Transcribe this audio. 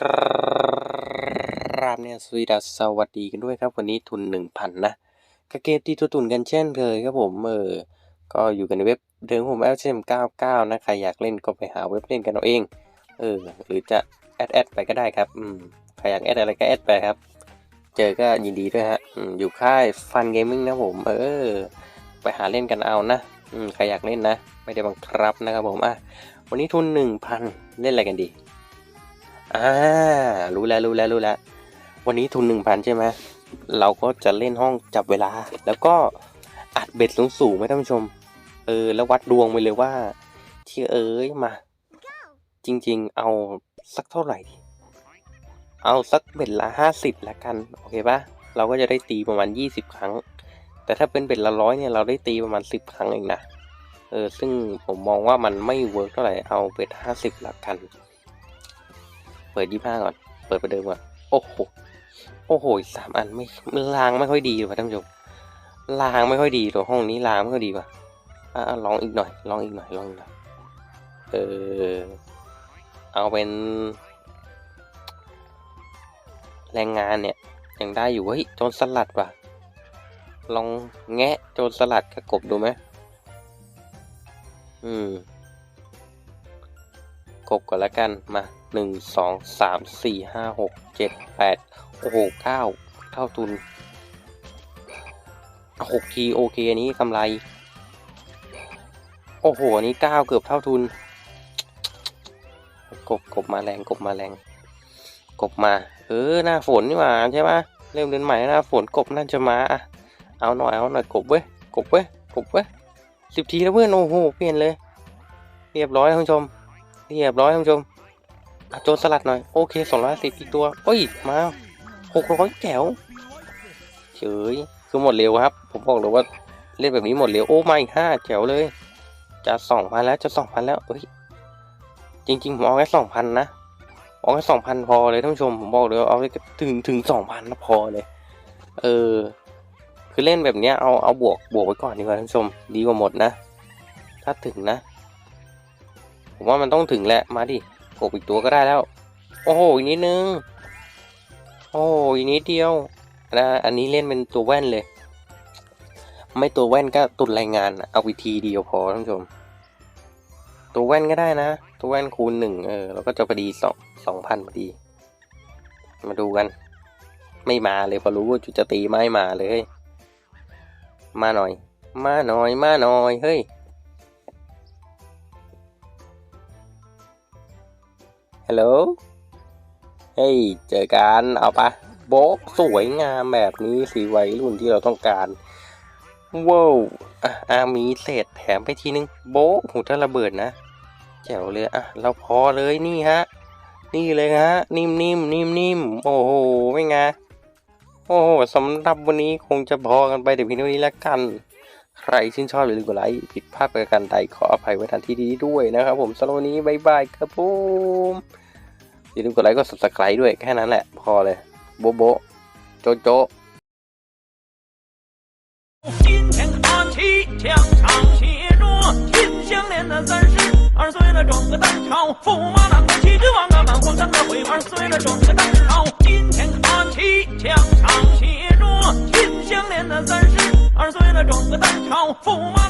กราบเนี่ยสวีดัสสวัสดีกันด้วยครับ วันนี้ทุนหนึ่งพันนะกเกมตีตัวตุนกันเช่นเคยครับผมเออก็อยู่กันในเว็บเดิมผม LCM 99นะใครอยากเล่นก็ไปหาเว็บเล่นกันเอาเอง เออ หรือจะแอดแอดไปก็ได้ครับอืมใครอยากแอดอะไรก็แอดไปครับ เจอก็ยินดีด้วยฮะอืมอยู่ค่ายฟันเกมมิ่งนะผมเออ ไปหาเล่นกันเอานะอืมใครอยากเล่นนะ ไม่ได้บังคับนะครับผมอะวันนี้ทุนหนึ่งพันเล่นอะไรกันดี อ่ารู้แล้วรู้แล้วรู้แล้ว วันนี้ทุนหนึ่งพันใช่ไหมเราก็จะเล่นห้องจับเวลา แล้วก็อัดเบ็ดสูงสูงๆไหมท่านผู้ชม เออ แล้ววัดดวงไปเลยว่า ที่เอ้ยมา จริง ๆ เอาสักเท่าไหร่ดีเอาสักเบ็ดละห้าสิบละกัน โอเคปะเราก็จะได้ตีประมาณยี่สิบครั้ง แต่ถ้าเป็นเบ็ดละร้อยเนี่ยเราได้ตีประมาณสิบครั้งเองนะ เออ ซึ่งผมมองว่ามันไม่เวิร์กเท่าไหร่ เอาเบ็ดห้าสิบละกัน เปิดยี่ห้าก่อน เปิดประเดิมก่อน โอ้โห โอ้โหสามอันไม่ลางไม่ค่อยดีว่ะท่านผู้ชมลางไม่ค่อยดีตัวห้องนี้ลางไม่ค่อยดีว่ะอะลองอีกหน่อย ลองอีกหน่อยลองอีกหน่อย เออ เอาเป็น แรงงานเนี่ยยังได้อยู่เฮ้ยโจรสลัดว่ะ ลองแงะโจรสลัดกับกบดูไหมอืม กบก่อนละกัน มา หนึ่งสองสามสี่ห้าหกเจ็ดแปดโอ้โหเก้าเท่าทุนหกทีโอเคอันนี้กำไร โอ้โหอันนี้เก้าเกือบเท่าทุน กบกบมาแรงกบมาแรง กบมา เออหน้าฝนนี่หว่าใช่ปะเริ่มเดือนใหม่หน้าฝนกบน่าจะมาอะเอาหน่อยเอาหน่อยกบเว้ยกบเว้ยกบเว้ยสิบทีแล้วเพื่อนโอ้โหเปลี่ยนเลย เรียบร้อยท่านผู้ชม เรียบร้อยท่านผู้ชม โจรสลัดหน่อย โอเคสองร้อยสิบอีกตัวเอ้ยมาหกร้อยแก้วเฉยคือหมดเร็วครับ ผมบอกเลยว่าเล่นแบบนี้หมดเร็วโอ้ไม่ห้าแจ๋วเลย จะสองพันแล้วจะสองพันแล้วเอ้ยจริงๆผมเอาแค่สองพันนะเอาแค่สองพันพอเลยท่านผู้ชมผมบอกเลยเอาถึงถึงสองพันนะพอเลย เออ คือเล่นแบบเนี้ยเอาเอาบวกบวกไว้ก่อนดีกว่าท่านผู้ชมดีกว่าหมดนะ ถ้าถึงนะ ผมว่ามันต้องถึงแหละมาดิ กบอีกตัวก็ได้แล้ว โอ้โหอีกนิดนึง โอ้โหอีกนิดเดียวนะอันนี้เล่นเป็นตัวแว่นเลย ไม่ตัวแว่นก็ตุนรายงานเอาวิธีเดียวพอท่านผู้ชม ตัวแว่นก็ได้นะ ตัวแว่นคูณหนึ่งเออเราก็จะพอดีสองสองพันพอดี มาดูกัน ไม่มาเลยพอรู้ว่าจุดจะตีไม่มาเลย มาหน่อย มาหน่อย มาหน่อย เฮ้ย ฮัลโหล เฮ้ย เจอกัน เอาปะโบ๊ะสวยงามแบบนี้สีวัยรุ่นที่เราต้องการ ว้าวอะอามีเศษแถมไปทีนึง โบ๊ะหูถ้าระเบิดนะ แจ๋วเลยอะ เราพอเลยนี่ฮะ นี่เลยฮะ นิ่มๆนิ่มๆโอ้โห ไม่ไง โอ้โหสำหรับวันนี้คงจะพอกันไปแต่เพียงเท่านี้แล้วกัน ใครชื่นชอบอย่าลืมกดไลค์ผิดพลาดประการใดขออภัยไว้ทันที่นี้ด้วยนะครับผมสำหรับวันนี้บายบายครับผมอย่าลืมกดไลค์กด subscribe ด้วยแค่นั้นแหละ พอเลย โบะโบะโจะโจะ 今天看齐，墙上写着“金项链的三十二岁了，装个蛋炒，驸马郎的七只王啊，满皇上的徽二岁了，装 富吗？